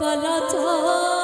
কলা চা